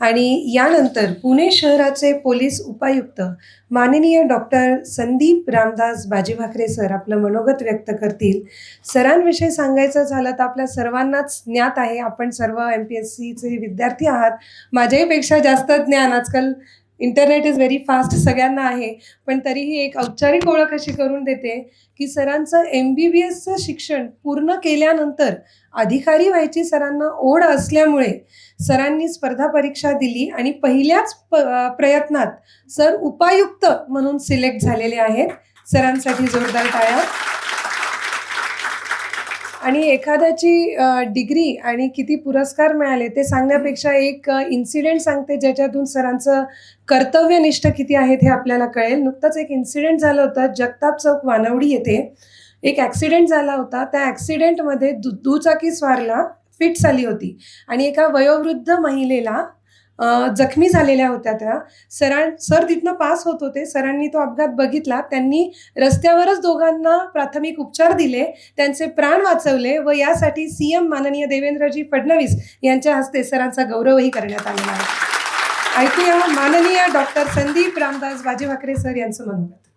आणि यानंतर पुणे शहराचे पोलीस उपायुक्त माननीय डॉक्टर संदीप रामदास बाजीभाकरे सर आपलं मनोगत व्यक्त करतील. सरांविषयी सांगायचं झालं तर आपल्या सर्वांनाच ज्ञात आहे. आपण सर्व एम पी एस सीचे विद्यार्थी आहात. माझ्याहीपेक्षा जास्त ज्ञान आजकाल इंटरनेट इज व्हेरी फास्ट सगळ्यांना आहे. पण तरीही एक औपचारिक ओळख अशी करून देते की सरांचं एम बी बी एसचं शिक्षण पूर्ण केल्यानंतर अधिकारी व्हायची सरांना ओढ असल्यामुळे सरांनी स्पर्धा परीक्षा दिली आणि पहिल्याच प प्रयत्नात सर उपायुक्त म्हणून सिलेक्ट झालेले आहेत. सरांसाठी जोरदार टाळ्या. आणि एखाद्याची डिग्री आणि किती पुरस्कार मिळाले ते सांगण्यापेक्षा एक इन्सिडेंट सांगते ज्याच्यातून सरांचं कर्तव्यनिष्ठ किती आहेत हे आपल्याला कळेल. नुकतंच एक इन्सिडेंट झालं होतं जगताप चौक वानवडी येथे. एक ॲक्सिडेंट झाला होता. त्या ॲक्सिडेंटमध्ये दु दुचाकी स्वारला फिट झाली होती आणि एका वयोवृद्ध महिलेला जखमी झालेल्या होत्या त्या. सरां सर तिथनं पास होत होते सरांनी तो अपघात बघितला. त्यांनी रस्त्यावरच दोघांना प्राथमिक उपचार दिले. त्यांचे प्राण वाचवले व यासाठी सी एम माननीय देवेंद्रजी फडणवीस यांच्या हस्ते सरांचा गौरवही करण्यात आलेला आहे. ऐकूया माननीय डॉक्टर संदीप रामदास बाजीभाकरे सर यांचं मनोगत.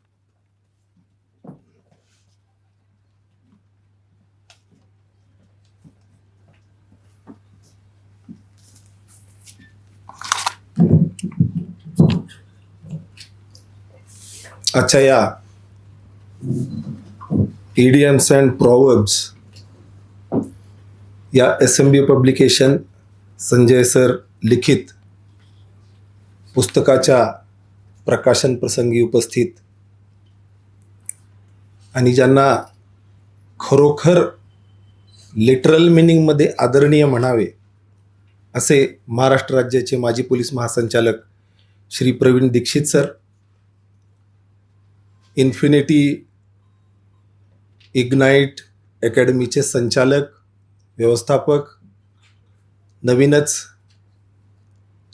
अच्छा या. Idioms अँड प्रॉवर्ब्स या S M B publication Sanjay sir लिखित पुस्तकाच्या प्रकाशन प्रसंगी उपस्थित. आणि ज्यांना खरोखर लिटरल मिनिंगमध्ये आदरणीय म्हणावे असे महाराष्ट्र राज्याचे माजी पोलीस महासंचालक Shri Praveen Dixit sir infinity ignite अकॅडमीचे संचालक व्यवस्थापक नवीनच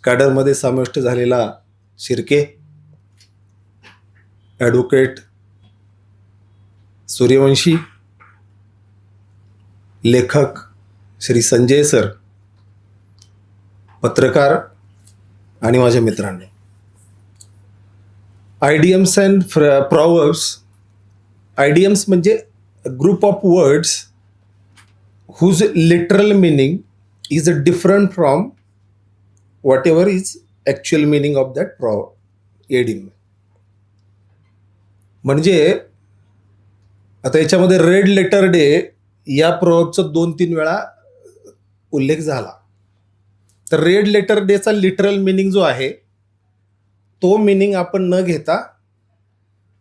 कॅडरमध्ये समाविष्ट झालेला शिर्के ॲडव्होकेट सूर्यवंशी लेखक श्री संजय सर पत्रकार आणि माझ्या मित्रांनी. आयडियम्स अँड प्रॉवर्ब्स. आयडियम्स म्हणजे group of words whose literal meaning is a different from whatever is actual meaning of that pro idiom म्हणजे आता याच्यामध्ये रेड लेटर डे या प्रॉवर्बचा दोन तीन वेळा उल्लेख झाला. तर रेड लेटर डेचा लिटरल मिनिंग जो आहे तो मिनिंग आपण न घेता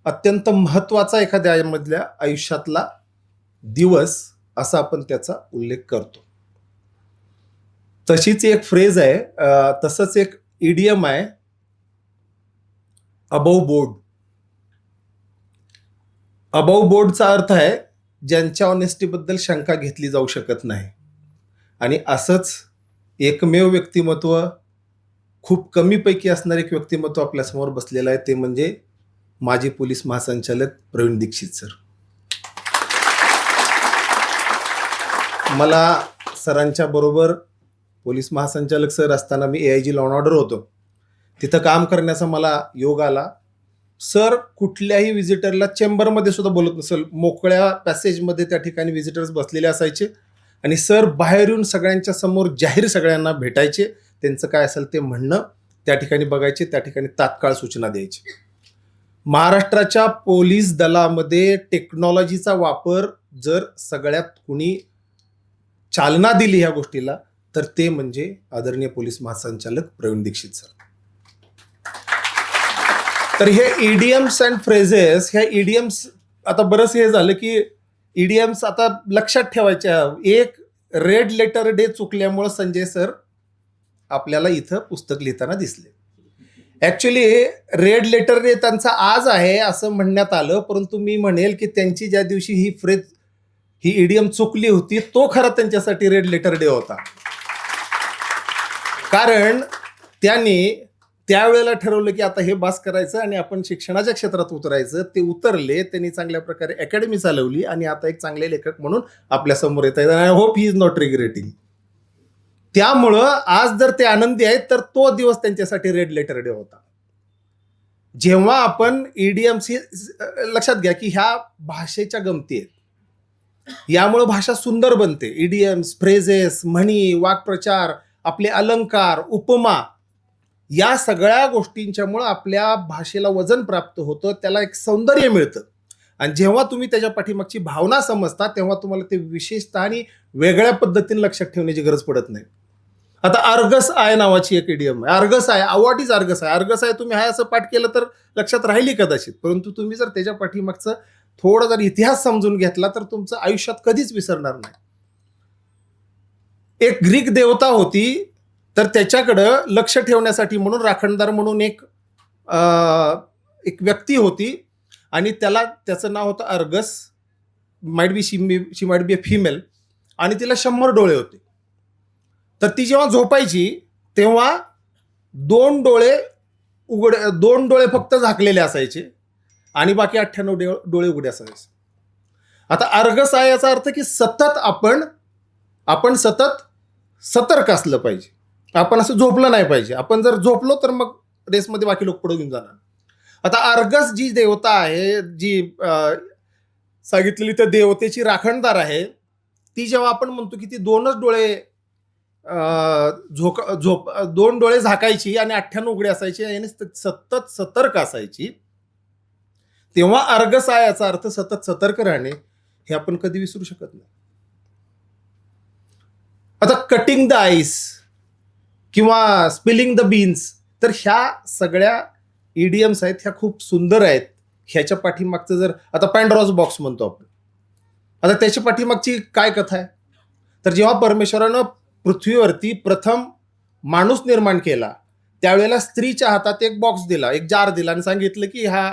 अत्यंत महत्त्वाचा एखाद्यामधल्या आयुष्यातला दिवस असा आपण त्याचा उल्लेख करतो. तशीच एक फ्रेज आहे तसंच एक ईडीएम आहे अबव बोर्ड अबव बोर्डचा अर्थ आहे ज्यांच्या ऑनेस्टीबद्दल शंका घेतली जाऊ शकत नाही. आणि असंच एकमेव व्यक्तिमत्व खूप कमीपैकी असणारे एक व्यक्तिमत्व आपल्यासमोर बसलेलं आहे ते म्हणजे माजी पोलीस महासंचालक प्रवीण दीक्षित सर. मला सरांच्या बरोबर पोलीस महासंचालक सर असताना मी A I G law and order होतो. तिथं काम करण्याचा मला योग आला. सर कुठल्याही व्हिजिटरला चेंबरमध्ये सुद्धा बोलत नसेल मोकळ्या पॅसेजमध्ये त्या ठिकाणी व्हिजिटर्स बसलेले असायचे आणि सर बाहेर येऊन सगळ्यांच्या समोर जाहीर सगळ्यांना भेटायचे. त्यांचं काय असेल ते म्हणणं त्या ठिकाणी बघायचे त्या ठिकाणी तात्काळ सूचना द्यायची. महाराष्ट्राच्या पोलीस दलामध्ये टेक्नॉलॉजीचा वापर जर सगळ्यात कुणी चालना दिली ह्या गोष्टीला तर ते म्हणजे आदरणीय पोलीस महासंचालक प्रवीण दीक्षित सर. तर हे ईडीएम्स अँड फ्रेजेस ह्या ईडीएम्स आता बरंच हे झालं की ईडीएम्स आता लक्षात ठेवायच्या. एक रेड लेटर डे चुकल्यामुळं संजय सर आपल्याला इथं पुस्तक लिहिताना दिसले. ॲक्च्युली रेड लेटर डे त्यांचा आज आहे असं म्हणण्यात आलं परंतु मी म्हणेल की त्यांची ज्या दिवशी ही फ्रेज ही इडियम चुकली होती तो खरा त्यांच्यासाठी रेड लेटर डे होता. कारण त्यांनी त्यावेळेला ठरवलं की आता हे बास करायचं आणि आपण शिक्षणाच्या क्षेत्रात उतरायचं. ते उतरले त्यांनी चांगल्या प्रकारे अकॅडमी चालवली आणि आता एक चांगले लेखक म्हणून आपल्यासमोर येत आहेत I hope he is not regretting त्यामुळं आज जर ते आनंदी आहेत तर तो दिवस त्यांच्यासाठी रेड लेटर डे होता. जेव्हा आपण ईडीएमसी लक्षात घ्या की ह्या भाषेच्या गमती आहेत. यामुळं भाषा सुंदर बनते. ईडीएम्स फ्रेजेस म्हणी वाक्प्रचार आपले अलंकार उपमा या सगळ्या गोष्टींच्यामुळं आपल्या भाषेला वजन प्राप्त होतं त्याला एक सौंदर्य मिळतं. आणि जेव्हा तुम्ही त्याच्या पाठीमागची भावना समजता तेव्हा तुम्हाला ते विशेषतः आणि वेगळ्या पद्धतीने लक्षात ठेवण्याची गरज पडत नाही. आता अर्गस आय नावाची एक इडियम आहे. अर्गस आहे आवॉट इज अर्गस आहे अर्गस आहे तुम्ही हाय असं पाठ केलं तर लक्षात राहिली कदाचित. परंतु तुम्ही जर त्याच्या पाठीमागचं थोडा जर इतिहास समजून घेतला तर तुमचं आयुष्यात कधीच विसरणार नाही. एक ग्रीक देवता होती तर त्याच्याकडं लक्ष ठेवण्यासाठी म्हणून राखणदार म्हणून एक एक व्यक्ती होती आणि त्याला त्याचं नाव होतं Argus might be she she might be a female आणि तिला शंभर डोळे होते. तर ती जेव्हा झोपायची तेव्हा दोन डोळे उघड दोन डोळे फक्त झाकलेले असायचे आणि बाकी अठ्ठ्याण्णव डे- डोळे उघडे असायचे. आता अर्घस आहे याचा अर्थ की सतत आपण आपण सतत सतर्क असलं पाहिजे. आपण असं झोपलं नाही पाहिजे. आपण जर झोपलो तर मग रेसमध्ये बाकी लोक पुढे घेऊन जाणार. आता अर्गस जी देवता आहे जी सांगितलेली त्या देवतेची राखणदार आहे ती जेव्हा आपण म्हणतो की ती दोनच डोळे झोक झोप दोन डोळे झाकायची आणि अठ्ठ्याण्णव उघडे असायची आणि सतत सतर्क असायची. तेव्हा अर्गस याचा अर्थ सतत सतर्क राहणे हे आपण कधी विसरू शकत नाही. आता कटिंग द आईस किंवा स्पिलिंग द बीन्स तर ह्या सगळ्या इडियम्स आहेत ह्या खूप सुंदर आहेत. ह्याच्या पाठीमागचं जर आता पॅन्ड्रॉज बॉक्स म्हणतो आपण. आता त्याच्या पाठीमागची काय कथा आहे? तर जेव्हा परमेश्वरानं पृथ्वीवरती प्रथम माणूस निर्माण केला. त्यावेळेला स्त्रीच्या हातात एक बॉक्स दिला एक जार दिला आणि सांगितलं की हा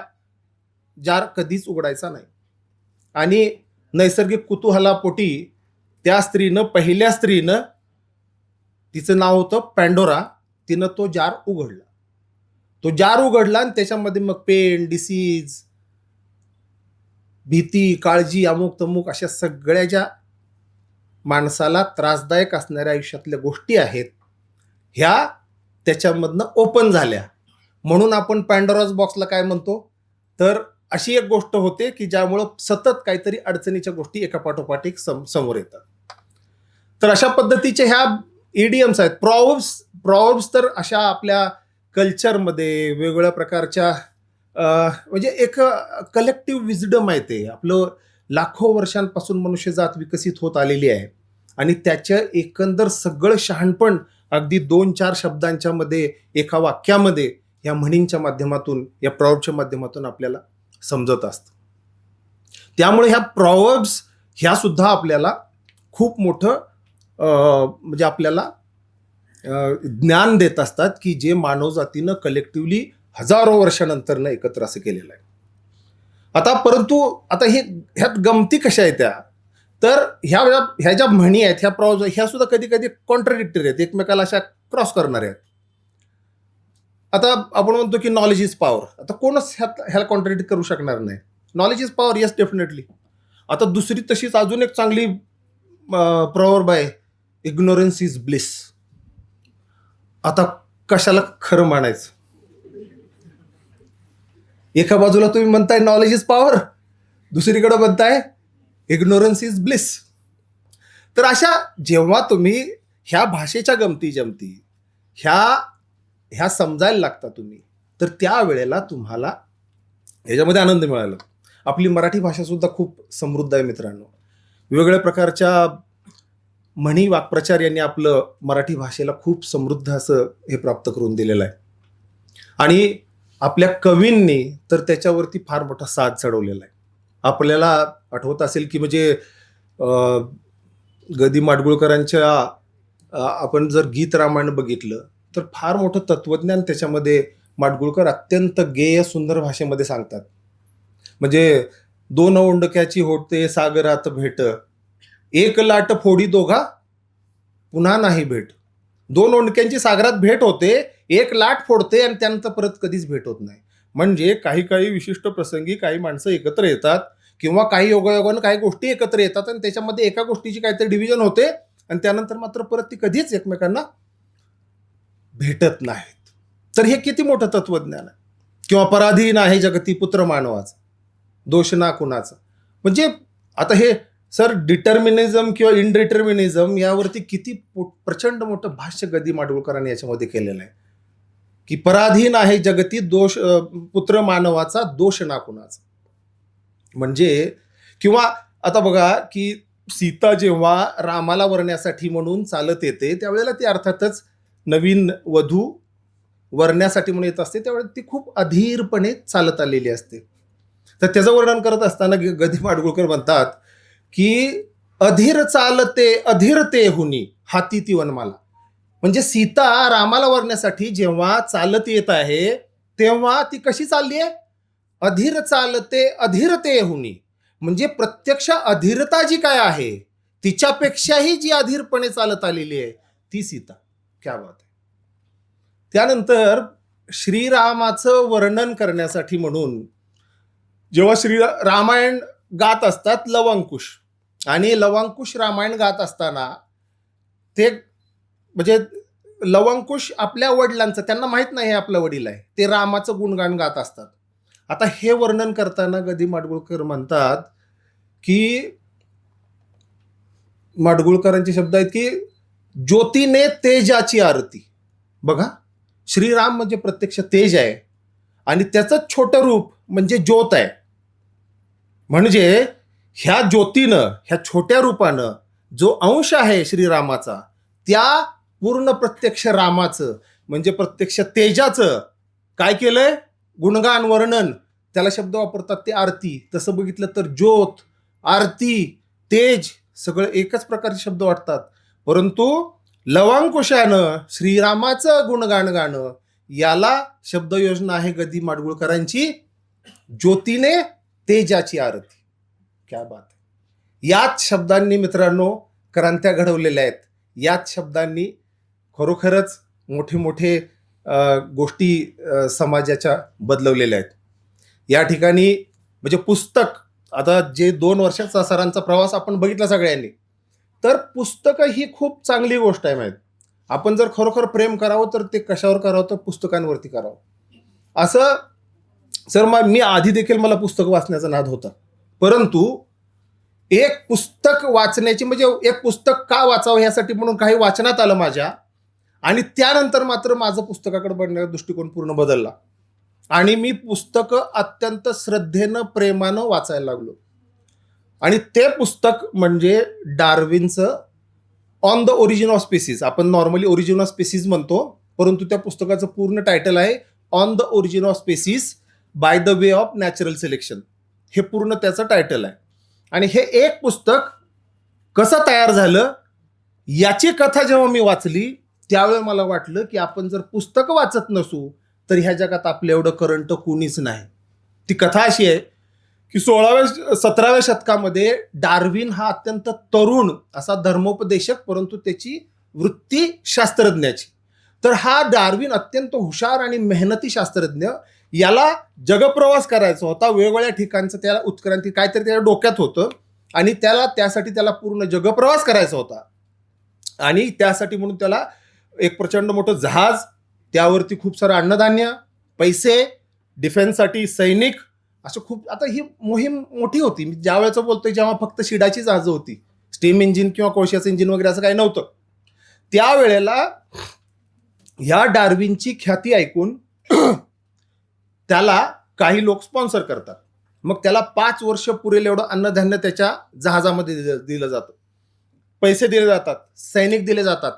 जार कधीच उघडायचा नाही. आणि नैसर्गिक कुतूहलापोटी त्या स्त्रीनं पहिल्या स्त्रीनं तिचं नाव होतं पॅन्डोरा तिनं तो जार उघडला. तो जार उघडला आणि त्याच्यामध्ये मग पेन डिसीज भीती काळजी अमुक तमुक अशा सगळ्या ज्या माणसाला त्रासदायक असणाऱ्या आयुष्यातल्या गोष्टी आहेत ह्या त्याच्यामधनं ओपन झाल्या. म्हणून आपण पॅन्डोराज बॉक्सला काय म्हणतो? तर अशी एक गोष्ट होते की ज्यामुळं सतत काहीतरी अडचणीच्या गोष्टी एका पाठोपाठ एक सम समोर येतात. तर अशा पद्धतीचे ह्या इडियम्स आहेत. प्रॉव्स प्रॉव्स तर अशा आपल्या कल्चरमध्ये वेगवेगळ्या प्रकारच्या म्हणजे एक कलेक्टिव्ह विजडम आहे ते. आपलं लाखो वर्षांपासून मनुष्यजात विकसित होत आलेली आहे. आणि त्याचं एकंदर सगळं शहाणपण अगदी दोन चार शब्दांच्या मध्ये एका वाक्यामध्ये या म्हणींच्या माध्यमातून या प्रॉव्हच्या माध्यमातून आपल्याला समजत असतं. त्यामुळे ह्या प्रॉवर्ब्स ह्या सुद्धा आपल्याला खूप मोठं म्हणजे आपल्याला ज्ञान देत असतात की जे मानवजातीनं कलेक्टिव्हली हजारो वर्षानंतरनं एकत्र असं केलेलं आहे. आता परंतु आता हे ह्यात गमती कशा आहेत त्या? तर ह्या ज्या ह्या ज्या म्हणी आहेत ह्या प्रॉज ह्या सुद्धा कधी कधी कॉन्ट्रडिक्टरी आहेत. एकमेकाला अशा क्रॉस करणाऱ्या आहेत. आता आपण म्हणतो की नॉलेज इज पॉवर आता कोणच ह्यात ह्याला कॉन्ट्रडिक्ट करू शकणार नाही. Knowledge is power yes definitely आता दुसरी तशीच अजून एक चांगली प्रवर्ब आहे. इग्नोरन्स इज ब्लिस आता कशाला खरं म्हणायचं? एका बाजूला तुम्ही म्हणताय नॉलेज इज पॉवर दुसरीकडे म्हणताय इग्नोरन्स इज ब्लिस तर अशा जेव्हा तुम्ही ह्या भाषेच्या गमती जमती ह्या ह्या समजायला लागता तुम्ही तर त्यावेळेला तुम्हाला याच्यामध्ये आनंद मिळाला. आपली मराठी भाषासुद्धा खूप समृद्ध आहे मित्रांनो. वेगवेगळ्या प्रकारच्या म्हणी वाक्प्रचार यांनी आपलं मराठी भाषेला खूप समृद्ध असं हे प्राप्त करून दिलेलं आहे. आणि आपल्या कवींनी तर त्याच्यावरती फार मोठा साथ चढवलेला आहे. आपल्याला आठवत असेल की म्हणजे गदी माडगुळकरांच्या आपण जर गीत रामायण बघितलं तर फार मोठं तत्वज्ञान त्याच्यामध्ये माडगुळकर अत्यंत गेय सुंदर भाषेमध्ये सांगतात. म्हणजे दोन ओंडक्याची होते सागरात भेट. एक लाट फोडी दोघा पुन्हा नाही भेट. दोन ओंडक्यांची सागरात भेट होते एक लाट फोडते आणि त्यानंतर परत कधीच भेट होत नाही. म्हणजे काही काही विशिष्ट प्रसंगी काही माणसं एकत्र येतात किंवा काही योगायोगानं काही गोष्टी एकत्र येतात आणि त्याच्यामध्ये एका गोष्टीची काहीतरी डिव्हिजन होते आणि त्यानंतर मात्र परत ती कधीच एकमेकांना भेटत नाहीत. तर हे किती मोठं तत्वज्ञान आहे? किंवा पराधीन आहे जगती पुत्र मानवाचा दोष ना कुणाचा. म्हणजे आता हे सर डिटर्मिनिझम किंवा इनडिटर्मिनिझम यावरती किती प्रचंड मोठं भाष्य गदी माडगुळकरांनी याच्यामध्ये केलेलं आहे. की पराधीन आहे जगती दोष पुत्र मानवाचा दोष ना कुणाचा. म्हणजे किंवा आता बघा की सीता जेव्हा रामाला वरण्यासाठी म्हणून चालत येते त्यावेळेला ती अर्थातच नवीन वधू वरण्यासाठी म्हणून येत असते त्यावेळेला ती खूप अधीरपणे चालत आलेली असते. तर त्याचं वर्णन करत असताना ग- गदी माडगुळकर म्हणतात की अधीर चालते अधीरते हुनी हाती ती वनमाला. म्हणजे सीता रामाला वरण्यासाठी जेव्हा चालत येत आहे तेव्हा ती कशी चालली आहे? अधीर चालते अधीरते हुनी म्हणजे प्रत्यक्ष अधीरता जी काय आहे तिच्यापेक्षाही जी अधीरपणे चालत आलेली आहे ती सीता. क्या बात आहे. त्यानंतर श्रीरामाचं वर्णन करण्यासाठी म्हणून जेव्हा श्री रामायण गात असतात लवंकुश. आणि लवंकुश रामायण गात असताना ते म्हणजे लवंकुश आपल्या वडिलांचं त्यांना माहीत नाही हे आपलं वडील आहे. ते रामाचं गुणगान गात असतात. आता हे वर्णन करताना गदी माडगुळकर म्हणतात की माडगुळकरांचे शब्द आहेत की ज्योतीने तेजाची आरती. बघा श्रीराम म्हणजे प्रत्यक्ष तेज आहे आणि त्याचं छोटं रूप म्हणजे ज्योत आहे. म्हणजे ह्या ज्योतीनं ह्या छोट्या रूपानं जो अंश आहे श्रीरामाचा त्या पूर्ण प्रत्यक्ष रामाचं म्हणजे प्रत्यक्ष तेजाचं काय केलंय? गुणगान वर्णन. त्याला शब्द वापरतात ते आरती. तसं बघितलं तर ज्योत आरती तेज सगळं एकच प्रकारचे शब्द वाटतात. परंतु लवांकुशानं श्रीरामाचं गुणगान गाणं याला शब्दयोजना आहे गदी माडगुळकरांची ज्योतीने तेजाची आरती. क्या बात याच शब्दांनी मित्रांनो क्रांत्या घडवलेल्या आहेत. याच शब्दांनी खरोखरच मोठे मोठे गोष्टी समाजाच्या बदलवलेल्या आहेत. या ठिकाणी म्हणजे पुस्तक आता जे दोन वर्षाचा सरांचा प्रवास आपण बघितला सगळ्यांनी तर पुस्तकं ही खूप चांगली गोष्ट आहे माहीत आपण जर खरोखर प्रेम करावं तर ते कशावर करावं? तर पुस्तकांवरती करावं. असं सर मग मी आधी देखील मला पुस्तक वाचण्याचा नाद होता. परंतु एक पुस्तक वाचण्याची म्हणजे एक पुस्तक का वाचावं ह्यासाठी म्हणून काही वाचनात आलं माझ्या आणि त्यानंतर मात्र माझं पुस्तकाकडे बघण्याचा दृष्टिकोन पूर्ण बदलला. आणि मी पुस्तकं अत्यंत श्रद्धेनं प्रेमानं वाचायला लागलो. आणि ते पुस्तक म्हणजे डार्विनचं on the origin of species आपण नॉर्मली ओरिजिन ऑफ स्पेसिस म्हणतो परंतु त्या पुस्तकाचं पूर्ण टायटल आहे on the origin of species by the way of natural selection हे पूर्ण त्याचं टायटल आहे. आणि हे एक पुस्तक कसं तयार झालं याची कथा जेव्हा मी वाचली त्यावेळी मला वाटलं की आपण जर पुस्तक वाचत नसू तर ह्या जगात आपलं एवढं करंट कोणीच नाही. ती कथा अशी आहे की सोळाव्या सतराव्या शतकामध्ये डार्विन हा अत्यंत तरुण असा धर्मोपदेशक परंतु त्याची वृत्ती शास्त्रज्ञाची. तर हा डार्विन अत्यंत हुशार आणि मेहनती शास्त्रज्ञ याला जगप्रवास करायचा होता. वेगवेगळ्या ठिकाणचं त्याला उत्क्रांती काहीतरी त्याच्या डोक्यात होतं आणि त्याला त्यासाठी त्याला पूर्ण जगप्रवास करायचा होता. आणि त्यासाठी म्हणून त्याला एक प्रचंड मोठं जहाज त्यावरती खूप सारं अन्नधान्य पैसे डिफेन्ससाठी सैनिक असं खूप आता ही मोहीम मोठी होती. मी ज्या वेळेचं बोलतोय जेव्हा फक्त शिडाची जहाजं होती स्टीम इंजिन किंवा कोळशाचं इंजिन वगैरे असं काही नव्हतं. त्यावेळेला ह्या डार्विनची ख्याती ऐकून त्याला काही लोक स्पॉन्सर करतात. मग त्याला पाच वर्ष पुरेल एवढं अन्नधान्य त्याच्या जहाजामध्ये दिलं दिलं जातं. पैसे दिले जातात सैनिक दिले जातात.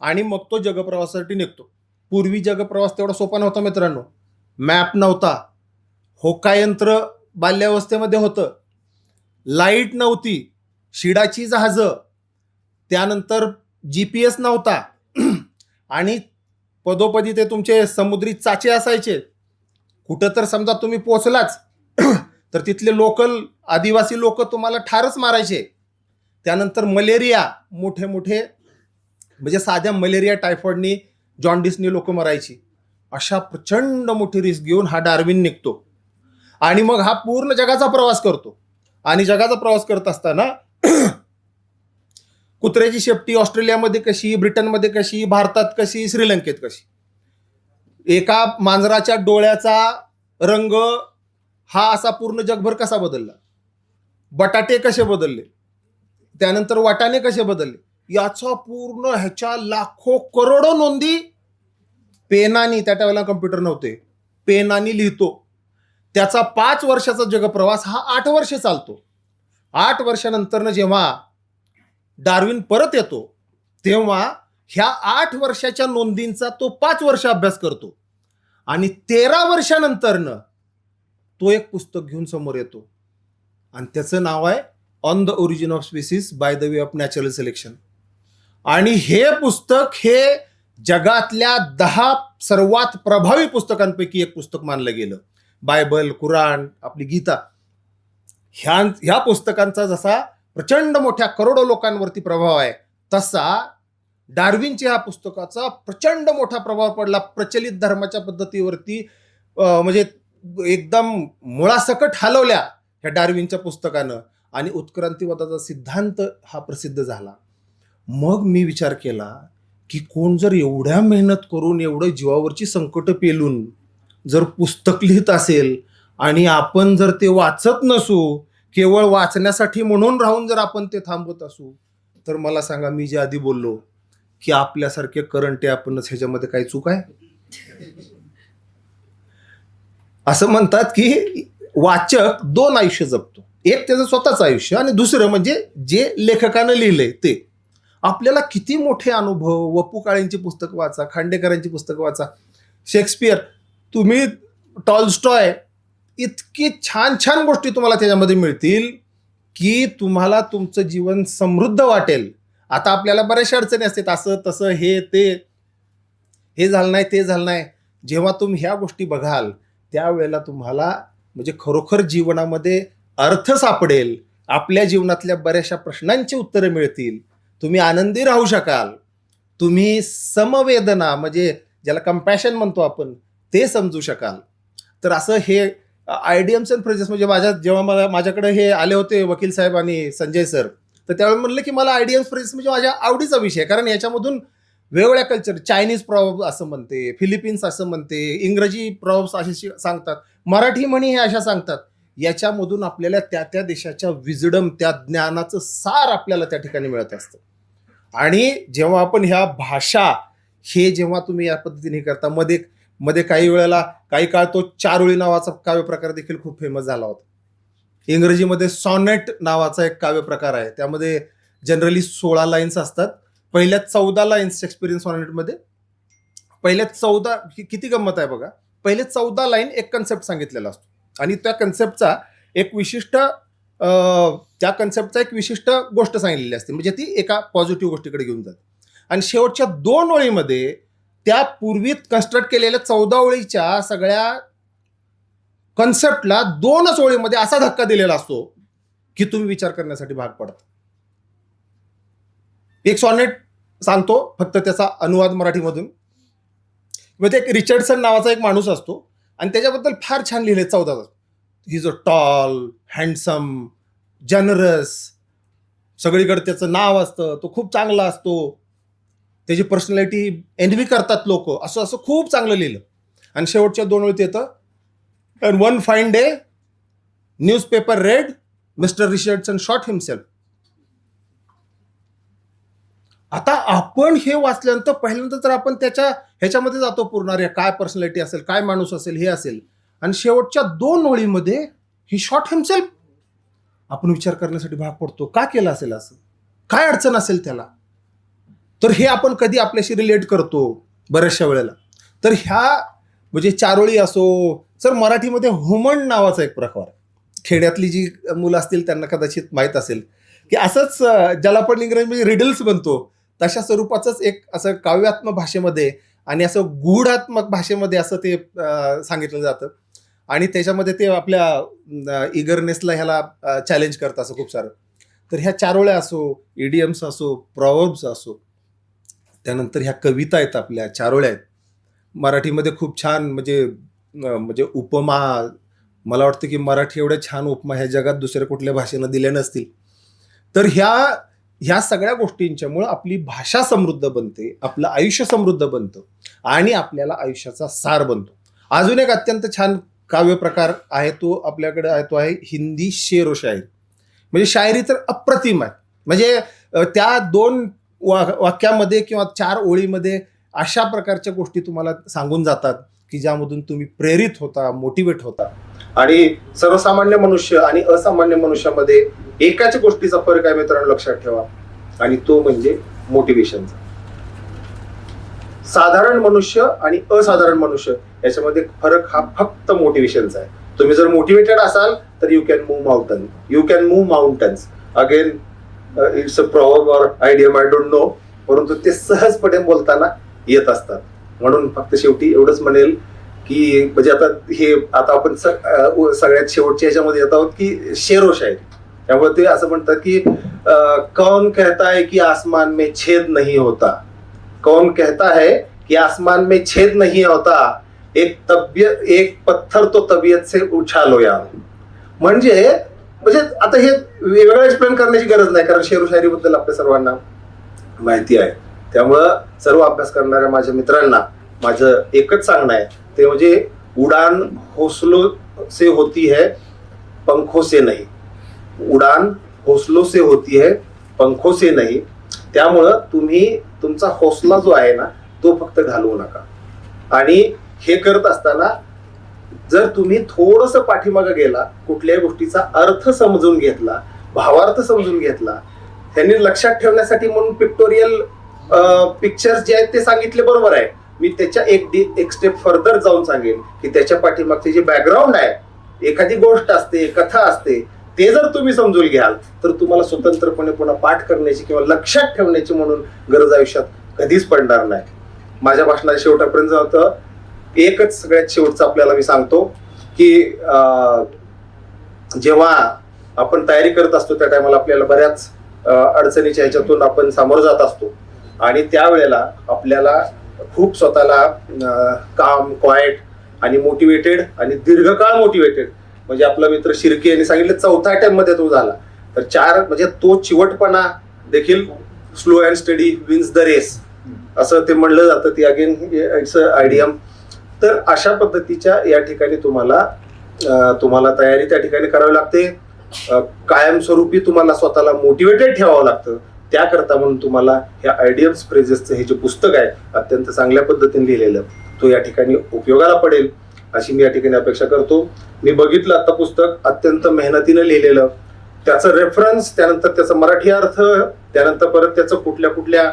आणि मग तो जगप्रवासासाठी निघतो. पूर्वी जगप्रवास तेवढा सोपा नव्हता मित्रांनो. मॅप नव्हता. होकायंत्र बाल्यावस्थेमध्ये होतं. लाइट नव्हती. शिडाची जहाजं. त्यानंतर जी पी एस नव्हता. आणि पदोपदी ते तुमचे समुद्री चाचे असायचे. कुठं तर समजा तुम्ही पोचलाच तर तिथले लोकल आदिवासी लोक तुम्हाला ठारच मारायचे. त्यानंतर मलेरिया मोठे मोठे म्हणजे साध्या मलेरिया टायफॉइडनी जॉन्डिसनी लोक मरायची. अशा प्रचंड मोठी रिस्क घेऊन हा डार्विन निघतो. आणि मग हा पूर्ण जगाचा प्रवास करतो. आणि जगाचा प्रवास करत असताना कुत्र्याची शेपटी ऑस्ट्रेलियामध्ये कशी ब्रिटनमध्ये कशी भारतात कशी श्रीलंकेत कशी. एका मांजराच्या डोळ्याचा रंग हा असा पूर्ण जगभर कसा बदलला? बटाटे कसे बदलले? त्यानंतर वाटाणे कसे बदलले? याचा पूर्ण ह्याच्या लाखो करोडो नोंदी पेनानी त्या त्यावेळेला कम्प्युटर नव्हते. पेनानी लिहितो. त्याचा पाच वर्षाचा जगप्रवास हा आठ वर्ष चालतो. आठ वर्षानंतरनं जेव्हा डार्विन परत येतो तेव्हा ह्या आठ वर्षाच्या नोंदींचा तो पाच वर्ष अभ्यास करतो. आणि तेरा वर्षानंतरनं तो एक पुस्तक घेऊन समोर येतो. आणि त्याचं नाव आहे on the origin of species by the way of natural selection आणि हे पुस्तक हे जगातल्या दहा सर्वात प्रभावी पुस्तकांपैकी एक पुस्तक मानलं गेलं. बायबल कुराण आपली गीता. ह्या ह्या पुस्तकांचा जसा प्रचंड मोठ्या करोडो लोकांवरती प्रभाव आहे तसा डार्विनच्या ह्या पुस्तकाचा प्रचंड मोठा प्रभाव पडला प्रचलित धर्माच्या पद्धतीवरती. म्हणजे एकदम मुळासकट हलवल्या ह्या डार्विनच्या पुस्तकानं. आणि उत्क्रांतीवादाचा सिद्धांत हा प्रसिद्ध झाला. मग मी विचार केला की कोण जर एवढ्या मेहनत करून एवढं जीवावरची संकट पेलून जर पुस्तक लिहित असेल आणि आपण जर ते वाचत नसू केवळ वाचण्यासाठी म्हणून राहून जर आपण ते थांबवत असू तर मला सांगा मी जे आधी बोललो की आपल्यासारखे करंट आहे आपणच ह्याच्यामध्ये काही चूक आहे? असं म्हणतात की वाचक दोन आयुष्य जपतो. एक त्याचं स्वतःचं आयुष्य आणि दुसरं म्हणजे जे लेखकानं लिहिलंय ते. आपल्याला किती मोठे अनुभव वपू काळेंची पुस्तकं वाचा खांडेकरांची पुस्तकं वाचा. शेक्सपियर तुम्ही टॉलस्टॉय इतकी छान छान गोष्टी तुम्हाला त्याच्यामध्ये मिळतील की तुम्हाला तुमचं जीवन समृद्ध वाटेल. आता आपल्याला बऱ्याचशा अडचणी असतात असं तसं हे ते. हे झालं नाही ते झालं नाही. जेव्हा तुम्ही ह्या गोष्टी बघाल त्यावेळेला तुम्हाला म्हणजे खरोखर जीवनामध्ये अर्थ सापडेल. आपल्या जीवनातल्या बऱ्याचशा प्रश्नांची उत्तरं मिळतील. तुम्ही आनंदी राहू शकाल. तुम्ही समवेदना म्हणजे ज्याला कम्पॅशन म्हणतो आपण ते समजू शकाल. तर असं हे आयडियम्स अँड फ्रेजेस म्हणजे माझ्या जेव्हा मला माझ्याकडे हे आले होते वकील साहेब आणि संजय सर तर त्यावेळी म्हणलं की मला आयडियम्स फ्रेजेस म्हणजे माझ्या आवडीचा विषय आहे. कारण याच्यामधून वेगवेगळ्या कल्चर चायनीज प्रॉब्स असं म्हणते फिलिपिन्स असं म्हणते इंग्रजी प्रॉब्स असे सांगतात मराठी म्हणी हे अशा सांगतात. याच्यामधून आपल्याला त्या त्या देशाच्या विजडम त्या ज्ञानाचं सार आपल्याला त्या ठिकाणी मिळत असतं. आणि जेव्हा आपण ह्या भाषा हे जेव्हा तुम्ही या पद्धतीने करता मध्ये मध्ये काही वेळेला काही काळ तो चारोळी नावाचा काव्य प्रकार देखील खूप फेमस झाला होता. इंग्रजीमध्ये सॉनेट नावाचा एक काव्य प्रकार आहे. त्यामध्ये जनरली सोळा लाईन्स असतात. पहिल्या चौदा लाईन्स एक्सपिरियन्स सॉनेटमध्ये पहिल्या चौदा किती गंमत आहे बघा. पहिले चौदा लाईन एक कन्सेप्ट सांगितलेला असतो. आणि त्या कन्सेप्टचा एक विशिष्ट त्या कन्सेप्टचा एक विशिष्ट गोष्ट सांगितलेली असते. म्हणजे ती एका पॉझिटिव्ह गोष्टीकडे घेऊन जाते. आणि शेवटच्या दोन ओळीमध्ये त्या पूर्वीत कन्स्ट्रक्ट केलेल्या चौदा ओळीच्या सगळ्या कन्सेप्टला दोनच ओळीमध्ये असा धक्का दिलेला असतो की तुम्ही विचार करण्यासाठी भाग पडता. एक सॉनेट सांगतो फक्त त्याचा अनुवाद मराठीमधून. म्हणजे एक रिचर्डसन नावाचा एक माणूस असतो. आणि त्याच्याबद्दल फार छान लिहिले चौदा ही जो टॉल हँडसम जनरस सगळीकडे त्याचं नाव असतं तो खूप चांगला असतो. त्याची पर्सनॅलिटी एनवी करतात लोक. असं असं खूप चांगलं लिहिलं. आणि शेवटच्या दोन वेळी येतं and one fine day newspaper read Mister Richardson shot himself आता आपण हे वाचल्यानंतर पहिल्यांदा तर आपण त्याच्या ह्याच्यामध्ये जातो पूर्ण अरे काय पर्सनॅलिटी असेल काय माणूस असेल हे असेल. आणि शेवटच्या दोन ओळीमध्ये ही शॉर्ट हिमसेल्फ आपण विचार करण्यासाठी भाग पडतो का केलं असेल असं? काय अडचण असेल त्याला? तर हे आपण कधी आपल्याशी रिलेट करतो बऱ्याचशा वेळेला. तर ह्या म्हणजे चारोळी असो सर मराठीमध्ये हुमण नावाचा एक प्रकार आहे. खेड्यातली जी मुलं असतील त्यांना कदाचित माहीत असेल. की असंच ज्याला आपण इंग्रजीमध्ये रिडल्स बनतो तशा स्वरूपाचंच एक असं काव्यात्मक भाषेमध्ये आणि असं गूढात्मक भाषेमध्ये असं ते सांगितलं जातं. आणि त्याच्यामध्ये ते आपल्या इगरनेसला ह्याला चॅलेंज करतं असं खूप सारं. तर ह्या चारोळ्या असो इडियम्स असो प्रॉवर्ब्स असो त्यानंतर ह्या कविता आहेत आपल्या चारोळ्या आहेत. मराठीमध्ये खूप छान म्हणजे म्हणजे उपमा मला वाटतं की मराठी एवढ्या छान उपमा ह्या जगात दुसऱ्या कुठल्या भाषेनं दिल्या नसतील. तर ह्या ह्या सगळ्या गोष्टींच्यामुळं आपली भाषा समृद्ध बनते आपलं आयुष्य समृद्ध बनतं आणि आपल्याला आयुष्याचा सार बनतो. अजून एक अत्यंत छान काव्य प्रकार आहे तो आपल्याकडे आहे तो आहे हिंदी शेर शायरी म्हणजे शायरी तर अप्रतिम आहे. म्हणजे त्या दोन वा वाक्यामध्ये किंवा चार ओळीमध्ये अशा प्रकारच्या गोष्टी तुम्हाला सांगून जातात की ज्यामधून तुम्ही प्रेरित होता मोटिवेट होता. आणि सर्वसामान्य मनुष्य आणि असामान्य मनुष्यामध्ये एकाच गोष्टीचा फरक आहे मित्रांनो लक्षात ठेवा. आणि तो म्हणजे मोटिवेशनचा साधारण मनुष्य आणि असाधारण मनुष्य याच्यामध्ये फरक हा फक्त मोटिवेशनचा आहे. तुम्ही जर मोटिवेटेड असाल तर you can move mountain you can move mountains again it's a problem or idiom I don't know परंतु ते सहजपणे बोलताना येत असतात. म्हणून फक्त शेवटी एवढंच म्हणेल की म्हणजे आता हे आता आपण सगळ्यात शेवटच्या ह्याच्यामध्ये येत आहोत की शेरो शायरी त्यामुळे ते असं म्हणतात की कौन कहता है की आसमान में छेद नहीं होता? कौन कहता है कि आसमान में छेद नहीं होता? एक तब्येत एक पत्थर तो तबियत से उछालो या म्हणजे म्हणजे आता हे वेगळं एक्सप्लेन करण्याची गरज नाही कारण शेरू शायरीबद्दल आपल्या सर्वांना माहिती आहे. त्यामुळं सर्व अभ्यास करणाऱ्या माझ्या मित्रांना माझं एकच सांगणं आहे ते म्हणजे उडान हौसलो से होती है पंखों से नहीं। उडान हौसलो से होती है पंखों से नहीं। त्यामुळं तुम्ही तुमचा हौसला जो आहे ना तो फक्त घालवू नका. आणि हे करत असताना जर तुम्ही थोडस पाठीमागे गेला कुठल्याही गोष्टीचा अर्थ समजून घेतला भावार्थ समजून घेतला त्यांनी लक्षात ठेवण्यासाठी म्हणून पिक्टोरियल पिक्चर्स जे आहेत ते सांगितले बरोबर आहे. मी त्याच्या एक डी एक स्टेप फर्दर जाऊन सांगेन की त्याच्या पाठीमागचे जे बॅकग्राऊंड आहे एखादी गोष्ट असते कथा असते ते जर तुम्ही समजून घ्याल तर तुम्हाला स्वतंत्रपणे पुन्हा पाठ करण्याची किंवा लक्षात ठेवण्याची म्हणून गरज आयुष्यात कधीच पडणार नाही. माझ्या भाषणाच्या शेवटापर्यंत होतं एकच सगळ्यात शेवटचं आपल्याला मी सांगतो की जेव्हा आपण तयारी करत असतो त्या टायमाला आपल्याला बऱ्याच अडचणीच्या ह्याच्यातून आपण सामोरं जात असतो. आणि त्यावेळेला आपल्याला खूप स्वतःला काम क्वाईट आणि मोटिवेटेड आणि दीर्घकाळ मोटिवेटेड म्हणजे आपला मित्र शिर्के यांनी सांगितलं चौथ्या अटेम्पमध्ये तो झाला. तर चार म्हणजे तो चिवटपणा देखील slow and steady wins the race असं ते म्हणलं जातं. ती अगेन इट्स आयडियम तर अशा पद्धतीच्या या ठिकाणी तुम्हाला तुम्हाला तयारी त्या ठिकाणी करावी लागते. कायमस्वरूपी तुम्हाला स्वतःला मोटिवेटेड ठेवावं लागतं. त्याकरता म्हणून तुम्हाला ह्या आयडियम्स फ्रेजेसचं हे जे पुस्तक आहे अत्यंत चांगल्या पद्धतीने लिहिलेलं तो या ठिकाणी उपयोगाला पडेल. अशी मी या ठिकाणी अपेक्षा करतो. मी बघितलं आता पुस्तक अत्यंत मेहनतीनं लिहिलेलं. त्याचं रेफरन्स त्यानंतर त्याचा मराठी अर्थ त्यानंतर परत त्याचं कुठल्या कुठल्या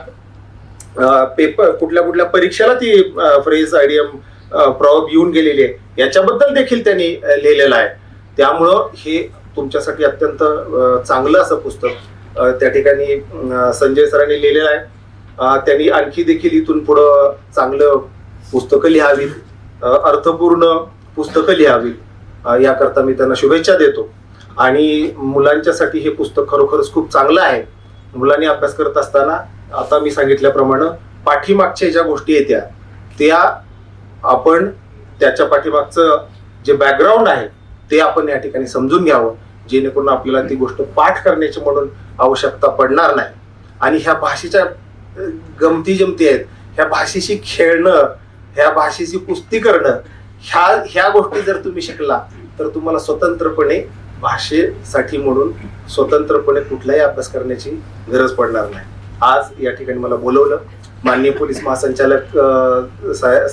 पेपर कुठल्या कुठल्या परीक्षेला ती फ्रेज आयडियम प्रॉब येऊन गेलेली आहे. याच्याबद्दल देखील त्यांनी लिहिलेलं आहे. त्यामुळं हे तुमच्यासाठी अत्यंत चांगलं असं पुस्तक. त्या ठिकाणी संजय सरांनी लिहिलेलं आहे. त्यांनी आणखी देखील इथून पुढं चांगलं पुस्तकं लिहावीत. अर्थपूर्ण पुस्तकं लिहावीत. याकरता मी त्यांना शुभेच्छा देतो. आणि मुलांच्यासाठी हे पुस्तक खरोखरच खूप चांगलं आहे. मुलांनी अभ्यास करत असताना आता मी सांगितल्याप्रमाणे पाठीमागच्या ज्या गोष्टी येत्या त्या आपण त्याच्या पाठीमागचं जे बॅकग्राऊंड आहे ते आपण या ठिकाणी समजून घ्यावं. जेणेकरून आपल्याला ती गोष्ट पाठ करण्याची म्हणून आवश्यकता पडणार नाही. आणि ह्या भाषेच्या गमती जमती आहेत ह्या भाषेशी खेळणं ह्या भाषेची कुस्ती करणं ह्या ह्या गोष्टी जर तुम्ही शिकला तर तुम्हाला स्वतंत्रपणे भाषेसाठी म्हणून स्वतंत्रपणे कुठलाही अभ्यास करण्याची गरज पडणार नाही. आज या ठिकाणी मला बोलवलं. माननीय पोलीस महासंचालक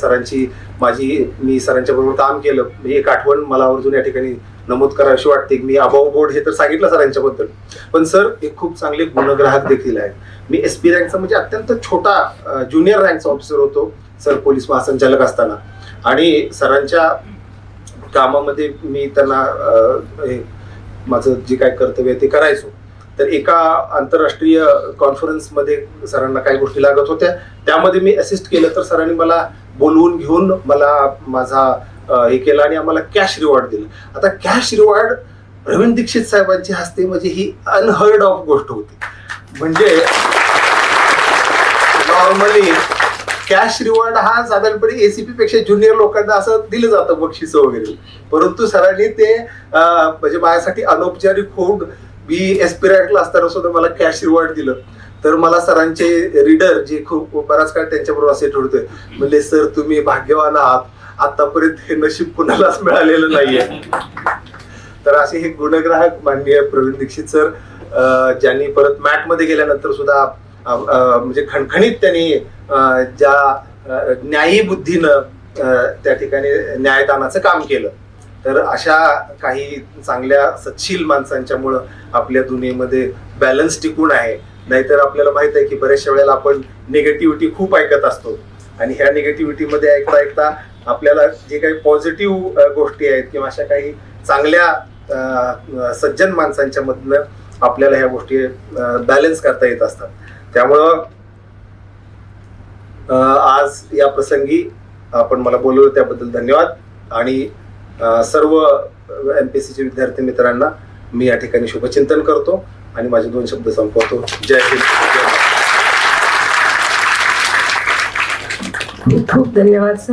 सरांची माझी मी सरांच्या बरोबर काम केलं. मी एक आठवण मला आवर्जून या ठिकाणी नमूद करावीशी वाटते. मी अभाव बोर्ड हे तर सांगितलं सरांच्याबद्दल. पण सर एक खूप चांगले गुणग्राहक देखील आहेत. मी एस पी रँकचा म्हणजे अत्यंत छोटा ज्युनियर रँकचा ऑफिसर होतो सर पोलीस महासंचालक असताना. आणि सरांच्या कामामध्ये मी त्यांना हे, माझं जे काय कर्तव्य आहे ते करायचो. तर एका आंतरराष्ट्रीय कॉन्फरन्समध्ये सरांना काही गोष्टी लागत होत्या. त्यामध्ये मी असिस्ट केलं तर सरांनी मला बोलवून घेऊन मला माझा हे केलं आणि आम्हाला कॅश रिवॉर्ड दिलं. आता कॅश रिवॉर्ड रवींद दीक्षित साहेबांच्या हस्ते म्हणजे ही अनहर्ड ऑफ गोष्ट होती. म्हणजे नॉर्मली कॅश रिवॉर्ड हा साधारणपणे एसीपी पेक्षा ज्युनियर लोकांना असं दिलं जातं बक्षिसं वगैरे. परंतु सरांनी ते म्हणजे माझ्यासाठी अनौपचारिक होऊन मी एस्पिरंटला असताना सुद्धा मला कॅश रिवॉर्ड दिलं. तर मला सरांचे रीडर जे खूप बराच काळ त्यांच्याबरोबर असे ठरतोय म्हणले सर तुम्ही भाग्यवान आहात. आतापर्यंत हे नशीब कुणालाच मिळालेलं नाहीये. तर असे हे गुणग्राहक माननीय प्रवीण दीक्षित सर ज्यांनी परत मॅटमध्ये गेल्यानंतर सुद्धा म्हणजे खणखणीत त्यांनी ज्या न्यायी बुद्धीनं त्या ठिकाणी न्यायदानाचं काम केलं. तर अशा काही चांगल्या सच्छील माणसांच्यामुळं आपल्या दुनियेमध्ये बॅलन्स टिकून आहे. नाहीतर आपल्याला माहीत आहे की बऱ्याचशा वेळेला आपण निगेटिव्हिटी खूप ऐकत असतो. आणि ह्या निगेटिव्हिटीमध्ये ऐकता ऐकता आपल्याला जे काही पॉझिटिव्ह गोष्टी आहेत किंवा अशा काही चांगल्या सज्जन माणसांच्या मधनं आपल्याला ह्या गोष्टी बॅलन्स करता येत असतात. त्यामुळं आज या प्रसंगी आपण मला बोलवलं त्याबद्दल धन्यवाद. आणि सर्व एम पी चे विद्यार्थी मित्रांना मी या ठिकाणी शुभचिंतन करतो आणि माझे दोन शब्द संपवतो. जय हिंद. खूप खूप धन्यवाद सर.